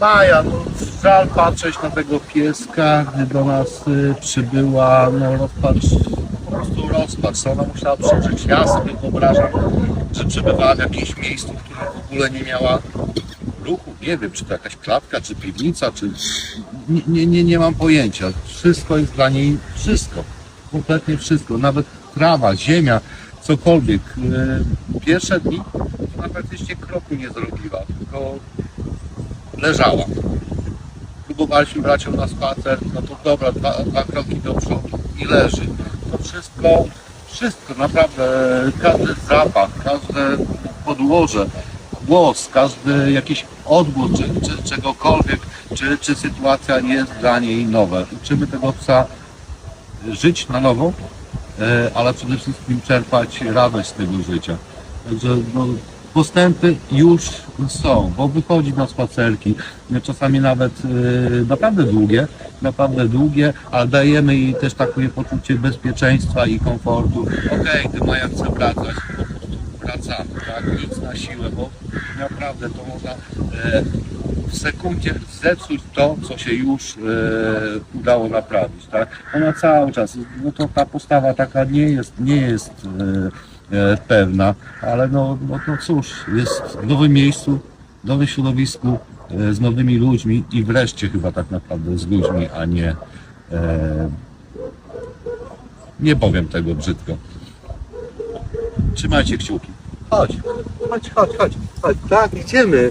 Maja, no żal patrzeć na tego pieska, gdy do nas y, przybyła, no rozpacz, po prostu rozpacz, ona musiała przeżyć. Ja sobie wyobrażam, że przebywała w jakimś miejscu, w którym w ogóle nie miała ruchu, nie wiem, czy to jakaś klatka, czy piwnica, czy... Nie, nie, nie, nie mam pojęcia. Wszystko jest dla niej, wszystko, kompletnie wszystko, nawet trawa, ziemia, cokolwiek. Y, Pierwsze dni ona praktycznie kroku nie zrobiła, tylko leżała. Próbowaliśmy brać ją na spacer, no to dobra, dwa, dwa kroki do przodu i leży. To wszystko, wszystko, naprawdę, każdy zapach, każde podłoże, głos, każdy jakiś odgłos, czy, czy czegokolwiek, czy, czy sytuacja jest dla niej nowa. Uczymy tego psa żyć na nowo, e, ale przede wszystkim czerpać radość z tego życia. Także no, postępy już są, bo wychodzi na spacerki, czasami nawet e, naprawdę długie, naprawdę długie, ale dajemy jej też takie poczucie bezpieczeństwa i komfortu. Okej, ty Maja chce wracać, wracamy, tak, nic na siłę, bo naprawdę to można e, w sekundzie zepsuć to, co się już e, udało naprawić, tak? Ona cały czas, no to ta postawa taka nie jest, nie jest e, pewna, ale no, no, no cóż, jest w nowym miejscu, w nowym środowisku, e, z nowymi ludźmi i wreszcie chyba tak naprawdę z ludźmi, a nie e, nie powiem tego brzydko. Trzymajcie kciuki. Chodź, chodź, chodź, chodź, chodź, tak, idziemy.